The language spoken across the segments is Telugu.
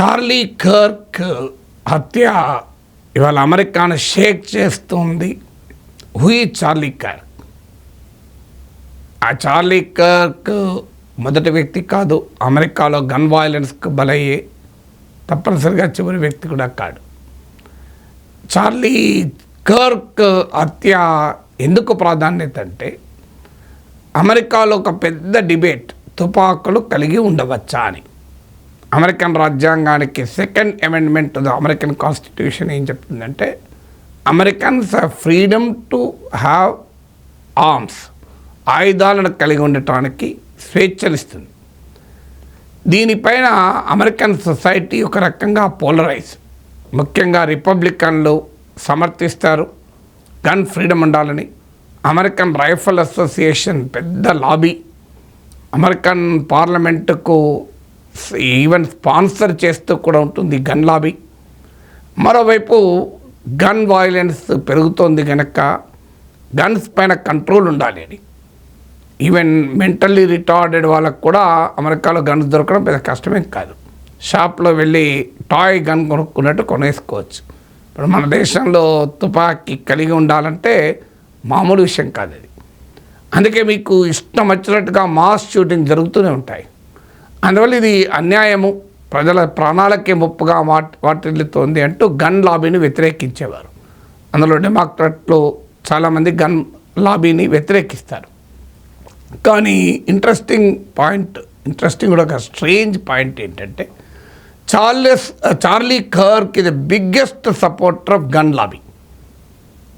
చార్లీ కర్క్ హత్య ఇవాళ అమెరికాను షేక్ చేస్తుంది. హుయి చార్లీ కర్క్? ఆ చార్లీ కర్క్ మొదటి వ్యక్తి కాదు. అమెరికాలో గన్ వైలెన్స్కు బలయ్యే తప్పనిసరిగా చివరి వ్యక్తి కూడా కాడు. చార్లీ కర్క్ హత్య ఎందుకు ప్రాధాన్యత అంటే అమెరికాలో ఒక పెద్ద డిబేట్ తుపాకులు కలిగి ఉండవచ్చా అని. అమెరికన్ రాజ్యాంగానికి second amendment the American constitution ఏం చెప్తుందంటే Americans freedom to have arms ఆయుధాలను కలిగి ఉండటానికి స్వేచ్ఛనిస్తుంది. దీనిపైన అమెరికన్ సొసైటీ ఒక రకంగా పోలరైజ్. ముఖ్యంగా రిపబ్లికన్లు సమర్థిస్తారు గన్ ఫ్రీడమ్ ఉండాలని. అమెరికన్ రైఫల్ అసోసియేషన్ పెద్ద లాబీ. అమెరికన్ పార్లమెంటుకు ఈవెన్ స్పాన్సర్ చేస్తూ కూడా ఉంటుంది గన్ లాబీ మరోవైపు గన్ వైలెన్స్ పెరుగుతోంది కనుక గన్స్ పైన కంట్రోల్ ఉండాలి అని ఈవెన్ మెంటల్లీ రిటార్డెడ్ వాళ్ళకు కూడా అమెరికాలో గన్స్ దొరకడం పెద్ద కష్టమేం కాదు. షాప్లో వెళ్ళి టాయ్ గన్ కొనుక్కున్నట్టు కొనేసుకోవచ్చు. ఇప్పుడు మన దేశంలో తుపాకీ కలిగి ఉండాలంటే మామూలు విషయం కాదు అది. అందుకే మీకు ఇష్టం వచ్చినట్టుగా మాస్ షూటింగ్ జరుగుతూనే ఉంటాయి. అందువల్ల ఇది అన్యాయము. ప్రజల ప్రాణాలకే ముప్పుగా వాటి వాటిల్లుతోంది అంటూ గన్ లాబీని వ్యతిరేకించేవారు. అందులో డెమోక్రాట్లు చాలామంది గన్ లాబీని వ్యతిరేకిస్తారు. కానీ ఇంట్రెస్టింగ్ పాయింట్ ఇంట్రెస్టింగ్ కూడా ఒక స్ట్రేంజ్ పాయింట్ ఏంటంటే చార్లెస్ చార్లీ కర్క్ ఇది biggest supporter of gun lobby.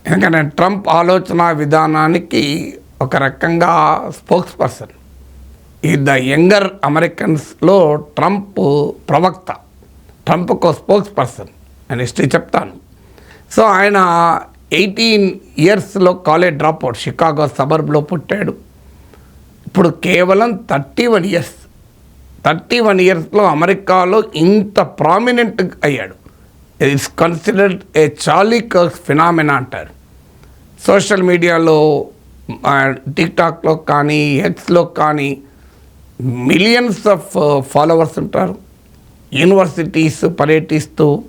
ఎందుకంటే ట్రంప్ ఆలోచన విధానానికి ఒక రకంగా స్పోక్స్ పర్సన్. ఈ ద యంగర్ అమెరికన్స్లో ట్రంప్ ప్రవక్త. ట్రంప్కు స్పోక్స్ పర్సన్. అని హిస్టరీ చెప్తాను. సో ఆయన ఎయిటీన్ ఇయర్స్లో కాలేజ్ డ్రాప్ అవుట్ షికాగో సబర్బ్లో పుట్టాడు. ఇప్పుడు కేవలం thirty one years. Thirty one ఇయర్స్లో అమెరికాలో ఇంత ప్రామినెంట్ అయ్యాడు. It's considered a Charlie Kirk phenomena అంటారు. సోషల్ మీడియాలో టిక్టాక్లో కానీ హెడ్స్లో కానీ మిలియన్స్ ఆఫ్ ఫాలోవర్స్ ఉంటారు. యూనివర్సిటీస్ పర్యటిస్తూ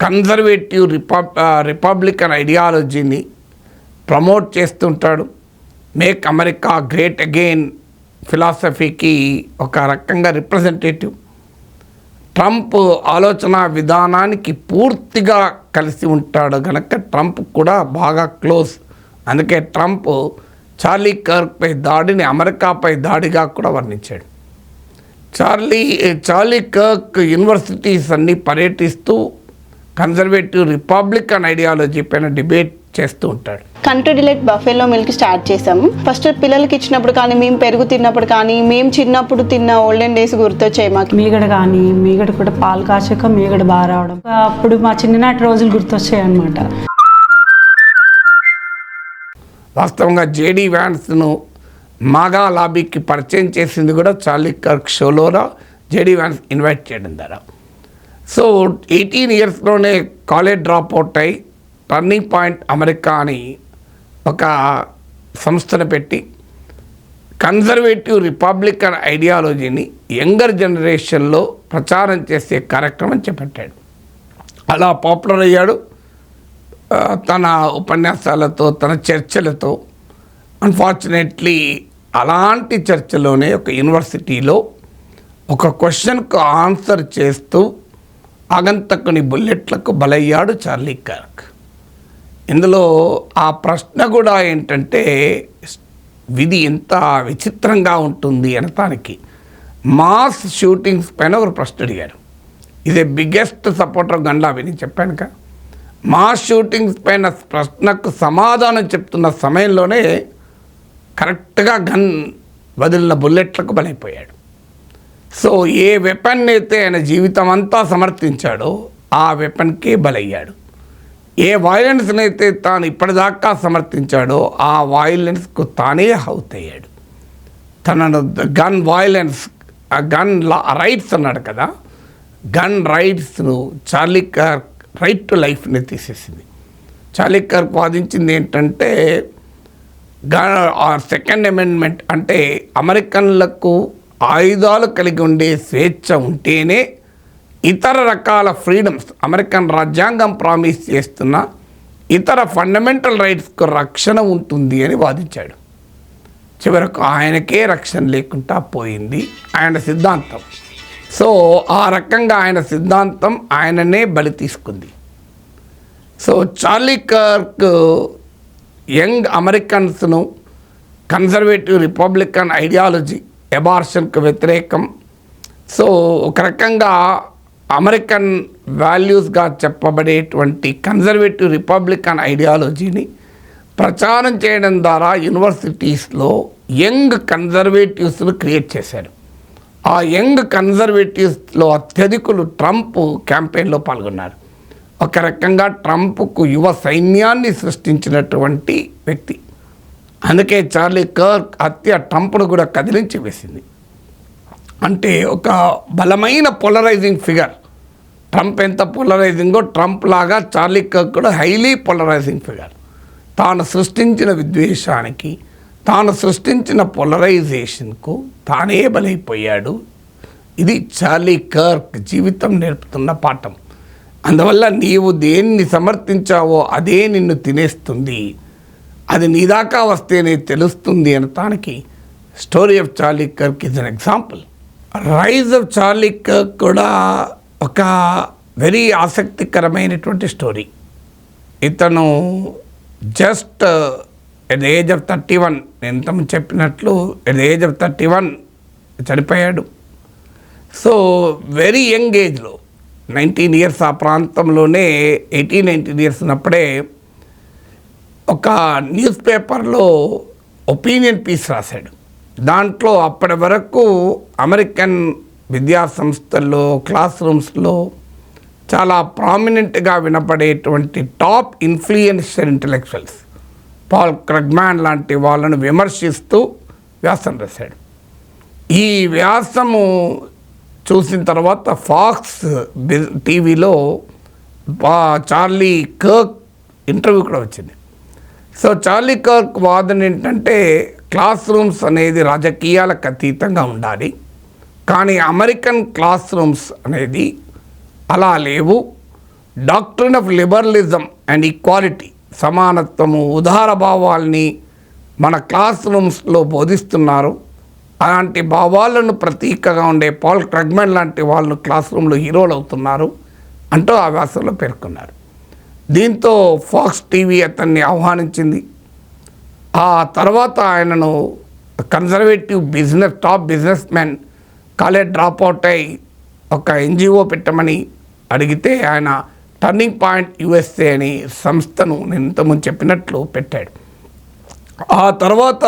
కన్జర్వేటివ్ రిపబ్ రిపబ్లికన్ ఐడియాలజీని ప్రమోట్ చేస్తుంటాడు. మేక్ అమెరికా గ్రేట్ అగైన్ ఫిలాసఫీకి ఒక రకంగా రిప్రజెంటేటివ్. ట్రంప్ ఆలోచన విధానానికి పూర్తిగా కలిసి ఉంటాడు. కనుక ట్రంప్ కూడా బాగా క్లోజ్. అందుకే ట్రంప్ చార్లీ కర్క్పై దాడిని అమెరికాపై దాడిగా కూడా వర్ణించాడు. చార్లీ చార్లీ కర్క్ యూనివర్సిటీస్ అన్ని పర్యటిస్తూ కన్జర్వేటివ్ రిపబ్లికన్ ఐడియాలజీ పైన డిబేట్ చేస్తూ ఉంటాడు. Country delight buffalo milk start చేసాము ఫస్ట్ పిల్లలకి ఇచ్చినప్పుడు కానీ మేము పెరుగు తిన్నప్పుడు కానీ మేము చిన్నప్పుడు తిన్న ఓల్డెన్ డేస్ గుర్తొచ్చాయి మాకు. మీగడ కానీ మీగడ కూడా పాలు కాచాక మీగడ బాగా రావడం. అప్పుడు మా చిన్ననాటి రోజులు గుర్తొచ్చాయి అనమాట వాస్తవంగా జేడీ వ్యాన్స్ను మాగా లాబీకి పరిచయం చేసింది కూడా చార్లీ కర్క్ షోలోరా. జేడీ వ్యాన్స్ ఇన్వైట్ చేయడం ద్వారా. సో ఎయిటీన్ ఇయర్స్లోనే కాలేజ్ డ్రాప్ అవుట్ అయి టర్నింగ్ పాయింట్ అమెరికా అని ఒక సంస్థను పెట్టి కన్జర్వేటివ్ రిపబ్లికన్ ఐడియాలజీని యంగర్ జనరేషన్లో ప్రచారం చేసే కార్యక్రమం చేపట్టాడు. అలా పాపులర్ అయ్యాడు. తన ఉపన్యాసాలతో తన చర్చలతో అన్ఫార్చునేట్లీ అలాంటి చర్చలోనే ఒక యూనివర్సిటీలో ఒక క్వశ్చన్కు ఆన్సర్ చేస్తూ ఆగంతకుని బుల్లెట్లకు బలయ్యాడు చార్లీ కార్క్. ఇందులో ఆ ప్రశ్న కూడా ఏంటంటే విధి ఎంత విచిత్రంగా ఉంటుంది అనటానికి. మాస్ షూటింగ్స్ పైన ఒక ప్రశ్న అడిగారు ఇదే బిగ్గెస్ట్ సపోర్టర్ గండా విని కదా మాస్ షూటింగ్స్ పైన ప్రశ్నకు సమాధానం చెప్తున్న సమయంలోనే కరెక్ట్గా గన్ వదిలిన బుల్లెట్లకు బలైపోయాడు. సో ఏ వెపన్ అయితే ఆయన జీవితం అంతా సమర్థించాడో ఆ వెపన్కి బలయ్యాడు. ఏ వైలెన్స్ని అయితే తాను ఇప్పటిదాకా సమర్థించాడో ఆ వైలెన్స్కు తానే హౌత్ అయ్యాడు తనను గన్ వైలెన్స్ ఆ గన్ రైట్స్ అన్నాడు కదా గన్ రైట్స్ను చార్లీ రైట్ టు లైఫ్ని తీసేసింది. చాలిక్కర్ వాదించింది ఏంటంటే సెకండ్ అమెండ్మెంట్ అంటే అమెరికన్లకు ఆయుధాలు కలిగి ఉండే స్వేచ్ఛ ఉంటేనే ఇతర రకాల ఫ్రీడమ్స్ అమెరికన్ రాజ్యాంగం ప్రామిస్ చేస్తున్న ఇతర ఫండమెంటల్ రైట్స్కు రక్షణ ఉంటుంది అని వాదించాడు. చివరకు ఆయనకే రక్షణ లేకుండా పోయింది ఆయన సిద్ధాంతం. సో ఆ రకంగా ఆయన సిద్ధాంతం ఆయననే బలి తీసుకుంది. సో చార్లీ కర్క్ యంగ్ అమెరికన్స్ను కన్జర్వేటివ్ రిపబ్లికన్ ఐడియాలజీ ఎబార్షన్కు వ్యతిరేకం. సో ఒక రకంగా అమెరికన్ వాల్యూస్గా చెప్పబడేటువంటి కన్జర్వేటివ్ రిపబ్లికన్ ఐడియాలజీని ప్రచారం చేయడం ద్వారా యూనివర్సిటీస్లో యంగ్ కన్జర్వేటివ్స్ను క్రియేట్ చేశారు. ఆ యంగ్ కన్జర్వేటివ్స్లో అత్యధికులు ట్రంప్ క్యాంపెయిన్లో పాల్గొన్నారు. ఒక రకంగా ట్రంప్కు యువ సైన్యాన్ని సృష్టించినటువంటి వ్యక్తి. అందుకే చార్లీ కర్క్ హత్య ట్రంప్ను కూడా కదిలించి వేసింది. అంటే ఒక బలమైన పోలరైజింగ్ ఫిగర్. ట్రంప్ ఎంత పోలరైజింగో ట్రంప్ లాగా చార్లీ కర్క్ కూడా హైలీ పోలరైజింగ్ ఫిగర్. తాను సృష్టించిన విద్వేషానికి తాను సృష్టించిన పోలరైజేషన్కు తానే బలైపోయాడు. ఇది చార్లీ కర్క్ జీవితం నేర్పుతున్న పాఠం. అందువల్ల నీవు దేన్ని సమర్థించావో అదే నిన్ను తినేస్తుంది. అది నీ దాకా వస్తేనే తెలుస్తుంది అనటానికి story of Charlie Kirk is an example. Rise of Charlie Kirk కూడా ఒక వెరీ ఆసక్తికరమైనటువంటి స్టోరీ. ఇతను just at the age of thirty one ఎంత చెప్పినట్లు at the age of thirty one చనిపోయాడు సో వెరీ యంగ్ ఏజ్లో నైన్టీన్ ఇయర్స్ ఆ ప్రాంతంలోనే ఎయిటీన్ నైన్టీన్ ఇయర్స్ ఉన్నప్పుడే ఒక న్యూస్ పేపర్లో ఒపీనియన్ పీస్ రాశాడు. దాంట్లో అప్పటి వరకు అమెరికన్ విద్యా సంస్థల్లో క్లాస్ రూమ్స్లో చాలా ప్రామినెంట్గా వినపడేటువంటి top influential intellectuals Paul Krugman లాంటి వాళ్ళను విమర్శిస్తూ వ్యాసం రాశాడు. ఈ వ్యాసము చూసిన తర్వాత ఫాక్స్ టీవీలో చార్లీ కర్క్ ఇంటర్వ్యూ కూడా వచ్చింది. సో చార్లీ కర్క్ వాదన ఏంటంటే క్లాస్ రూమ్స్ అనేది రాజకీయాలకు అతీతంగా ఉండాలి కానీ అమెరికన్ క్లాస్ రూమ్స్ అనేది అలా లేవు. Doctrine of liberalism and equality సమానత్వము ఉదార భావాల్ని మన క్లాస్ రూమ్స్లో బోధిస్తున్నారు. అలాంటి భావాలను ప్రతీకగా ఉండే పాల్ క్రగ్మెన్ లాంటి వాళ్ళు క్లాస్ రూమ్లో హీరోలు అవుతున్నారు అంటూ ఆ వ్యాసంలో పేర్కొన్నారు. దీంతో ఫాక్స్ టీవీ అతన్ని ఆహ్వానించింది. ఆ తర్వాత ఆయనను conservative business top businessman college drop out అయి ఒక ఎన్జిఓ పెట్టమని అడిగితే ఆయన టర్నింగ్ పాయింట్ యుఎస్ఏ అని సంస్థను నేను ఇంతకుముందు చెప్పినట్లు పెట్టాడు. ఆ తర్వాత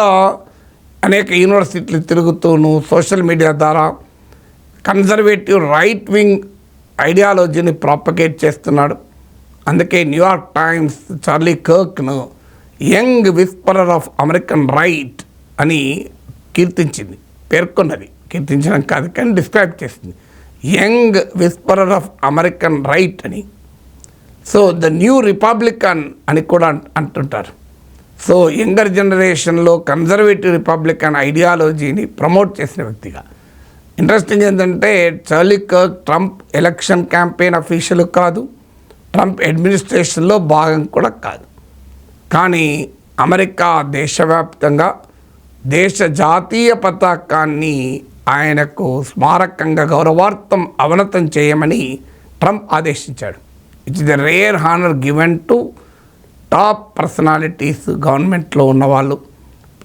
అనేక యూనివర్సిటీలు తిరుగుతూను సోషల్ మీడియా ద్వారా కన్జర్వేటివ్ రైట్ వింగ్ ఐడియాలజీని ప్రాపగేట్ చేస్తున్నాడు. అందుకే New York Times Charlie కర్క్ను young whisperer of American right అని కీర్తించింది. పేర్కొన్నది. కీర్తించడం కాదు కానీ డిస్క్రైబ్ చేసింది. Young whisperer of American right అని. సో ద న్యూ రిపబ్లికన్ అని కూడా అంటుంటారు. సో యంగర్ జనరేషన్లో కన్జర్వేటివ్ రిపబ్లికన్ ఐడియాలజీని ప్రమోట్ చేసిన వ్యక్తిగా. ఇంట్రెస్టింగ్ ఏంటంటే Charlie Kirk Trump election campaign official కాదు. ట్రంప్ అడ్మినిస్ట్రేషన్లో భాగం కూడా కాదు. కానీ అమెరికా దేశవ్యాప్తంగా దేశ జాతీయ పతాకాన్ని ఆయనకు స్మారకంగా గౌరవార్థం అవనతం చేయమని ట్రంప్ ఆదేశించాడు. It's the rare honour given to top personalities గవర్నమెంట్లో ఉన్నవాళ్ళు.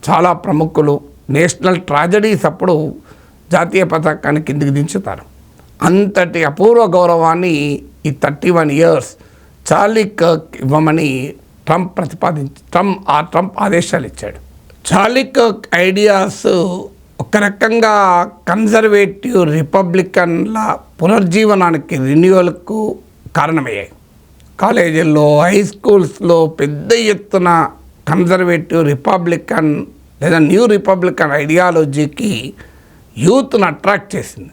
చాలా ప్రముఖులు. నేషనల్ ట్రాజడీస్ అప్పుడు జాతీయ పతాకాన్ని కిందికి దించుతారు. అంతటి అపూర్వ గౌరవాన్ని ఈ thirty one years Charlie Kirk ఇవ్వమని ట్రంప్ ప్రతిపాదించి ట్రంప్ ఆ ట్రంప్ ఆదేశాలు ఇచ్చాడు. చార్లీ కర్క్ ఐడియాస్ ఒక రకంగా కన్జర్వేటివ్ రిపబ్లికన్ల పునర్జీవనానికి రెన్యువల్కు కారణమయ్యాయి. కాలేజీల్లో హై స్కూల్స్లో పెద్ద ఎత్తున కన్జర్వేటివ్ రిపబ్లికన్ లేదా న్యూ రిపబ్లికన్ ఐడియాలజీకి యూత్ను అట్రాక్ట్ చేసింది.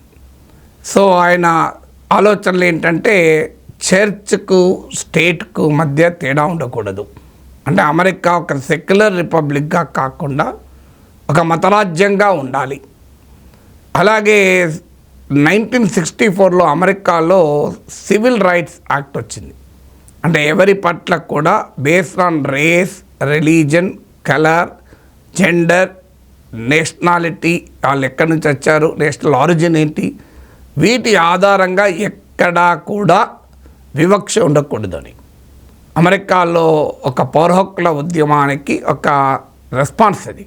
సో ఆయన ఆలోచనలు ఏంటంటే చర్చ్కు స్టేట్కు మధ్య తేడా ఉండకూడదు. అంటే అమెరికా ఒక సెక్యులర్ రిపబ్లిక్గా కాకుండా ఒక మతరాజ్యంగా ఉండాలి. అలాగే నైన్టీన్ సిక్స్టీ ఫోర్లో అమెరికాలో సివిల్ రైట్స్ యాక్ట్ వచ్చింది. అంటే ఎవరి పట్ల కూడా based on race religion colour gender nationality వాళ్ళు ఎక్కడి నుంచి వచ్చారు నేషనల్ ఆరిజిన్ ఏంటి వీటి ఆధారంగా ఎక్కడా కూడా వివక్ష ఉండకూడదని అమెరికాలో ఒక పౌర హక్కుల ఉద్యమానికి ఒక రెస్పాన్స్ అది.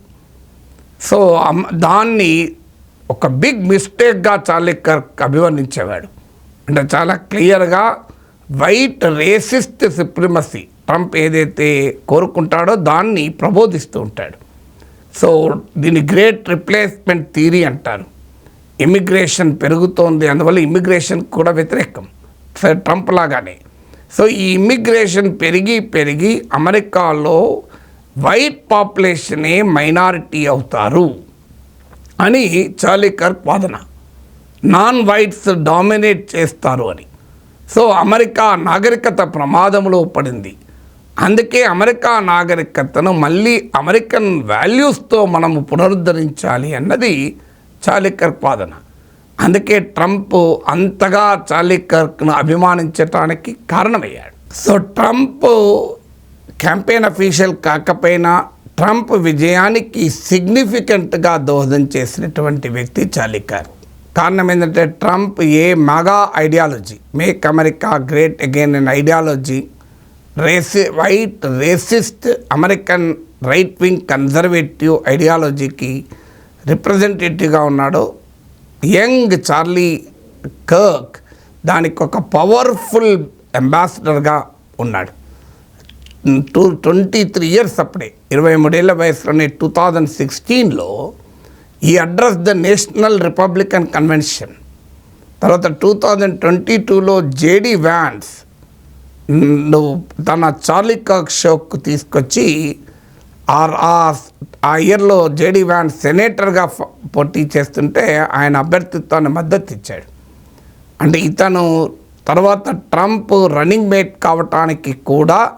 సో దాన్ని ఒక బిగ్ మిస్టేక్గా చార్లీ కర్క్ అభివర్ణించేవాడు. అంటే చాలా క్లియర్గా వైట్ రేసిస్ట్ సుప్రిమసీ ట్రంప్ ఏదైతే కోరుకుంటాడో దాన్ని ప్రబోధిస్తూ ఉంటాడు. సో దీన్ని గ్రేట్ రిప్లేస్మెంట్ థీరీ అంటారు. ఇమిగ్రేషన్ పెరుగుతోంది అందువల్ల ఇమిగ్రేషన్ కూడా వ్యతిరేకం. సో ట్రంప్ లాగానే. సో ఈ ఇమిగ్రేషన్ పెరిగి పెరిగి అమెరికాలో వైట్ పాపులేషనే మైనారిటీ అవుతారు అని చార్లీ కర్క్ వాదన. నాన్ వైట్స్ డామినేట్ చేస్తారు అని. సో అమెరికా నాగరికత ప్రమాదంలో పడింది. అందుకే అమెరికా నాగరికతను మళ్ళీ అమెరికన్ వాల్యూస్తో మనము పునరుద్ధరించాలి అన్నది చాలికర్క్ వాదన అందుకే ట్రంప్ అంతగా చాలికర్క్ను అభిమానించటానికి కారణమయ్యాడు. సో ట్రంప్ క్యాంపెయిన్ అఫీషియల్ కాకపోయినా ట్రంప్ విజయానికి సిగ్నిఫికెంట్గా దోహదం చేసినటువంటి వ్యక్తి చాలికర్క్ కారణం ఏంటంటే Trump a MAGA ideology make America great again and ideology racist white racist American right wing conservative ఐడియాలజీకి రిప్రజెంటేటివ్గా ఉన్నాడు యంగ్ చార్లీ కర్క్. దానికి ఒక పవర్ఫుల్ అంబాసిడర్గా ఉన్నాడు. టూ ట్వంటీ త్రీ ఇయర్స్ అప్పుడే ఇరవై మూడేళ్ళ వయసులోనే టూ థౌజండ్ సిక్స్టీన్లో ఈ address the national republican convention తర్వాత టూ థౌజండ్ ట్వంటీ టూలో జేడి వ్యాన్స్ తన చార్లీ కాక్ షోకు తీసుకొచ్చి ఆ- ఆ- ఆ ఇయర్లో జేడి వ్యాన్ సెనేటర్గా పోటీ చేస్తుంటే ఆయన అభ్యర్థిత్వాన్ని మద్దతు ఇచ్చాడు. అంటే ఇతను తర్వాత ట్రంప్ రన్నింగ్ మేట్ కావటానికి కూడా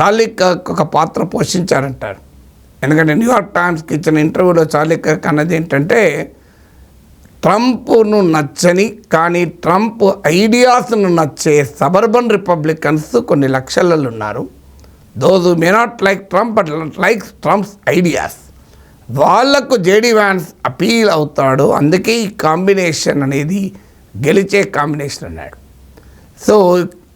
చార్లీ కాక్ ఒక పాత్ర పోషించారంటారు. ఎందుకంటే న్యూయార్క్ టైమ్స్కి ఇచ్చిన ఇంటర్వ్యూలో చార్లీ అన్నది ఏంటంటే ట్రంప్ను నచ్చని కానీ ట్రంప్ ఐడియాస్ను నచ్చే సబర్బన్ రిపబ్లికన్స్ కొన్ని లక్షలలో ఉన్నారు. Those may not like Trump but like Trump's ideas వాళ్ళకు జేడీ వ్యాన్స్ అపీల్ అవుతాడు. అందుకే ఈ కాంబినేషన్ అనేది గెలిచే కాంబినేషన్ అన్నాడు. So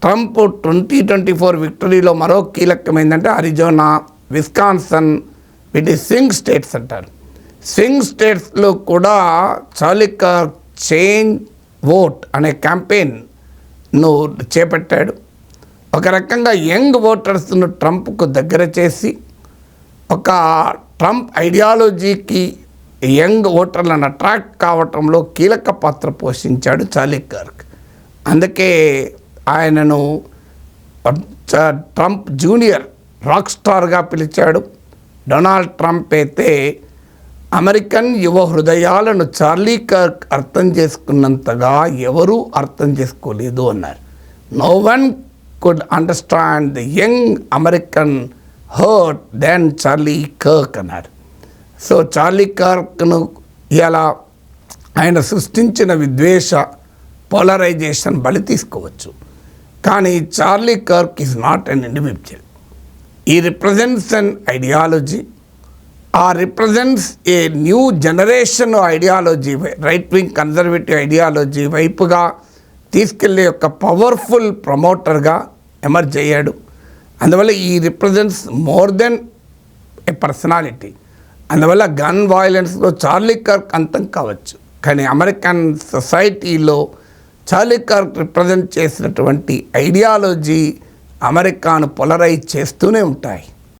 Trump twenty twenty four విక్టరీలో మరో కీలకమైందంటే అరిజోనా విస్కాన్సన్ వీటి స్వింగ్ స్టేట్స్ అంటారు. స్వింగ్ స్టేట్స్లో కూడా చాలిక చేంజ్ ఓట్ అనే క్యాంపెయిన్ను చేపట్టాడు. ఒక రకంగా యంగ్ ఓటర్స్ను ట్రంప్కు దగ్గర చేసి ఒక ట్రంప్ ఐడియాలజీకి యంగ్ ఓటర్లను అట్రాక్ట్ కావటంలో కీలక పాత్ర పోషించాడు చాలిక్ కర్క్ అందుకే ఆయనను చ- ట్రంప్ జూనియర్ రాక్ స్టార్గా పిలిచాడు. డొనాల్డ్ ట్రంప్ అయితే అమెరికన్ యువ హృదయాలను చార్లీ కర్క్ అర్థం చేసుకున్నంతగా ఎవరూ అర్థం చేసుకోలేదు అన్నారు. No one could understand the young American heart then Charlie Kirk అన్నారు. సో చార్లీ కర్క్ను ఇలా ఆయన సృష్టించిన విద్వేష పోలరైజేషన్ బలి తీసుకోవచ్చు. కానీ Charlie Kirk is not an individual he represents an ideology uh represents a new generation ideology right wing conservative ideology వైపుగా తీసుకెళ్ళే ఒక పవర్ఫుల్ ప్రమోటర్గా ఎమర్జ్ అయ్యాడు. అందువల్ల he represents more than a personality అందువల్ల గన్ వైలెన్స్లో చార్లీ కర్క్ అంతం కావచ్చు. కానీ అమెరికన్ సొసైటీలో చార్లీ కర్క్ రిప్రజెంట్ చేసినటువంటి ఐడియాలజీ అమెరికాను పొలరైజ్ చేస్తూనే ఉంటాయి.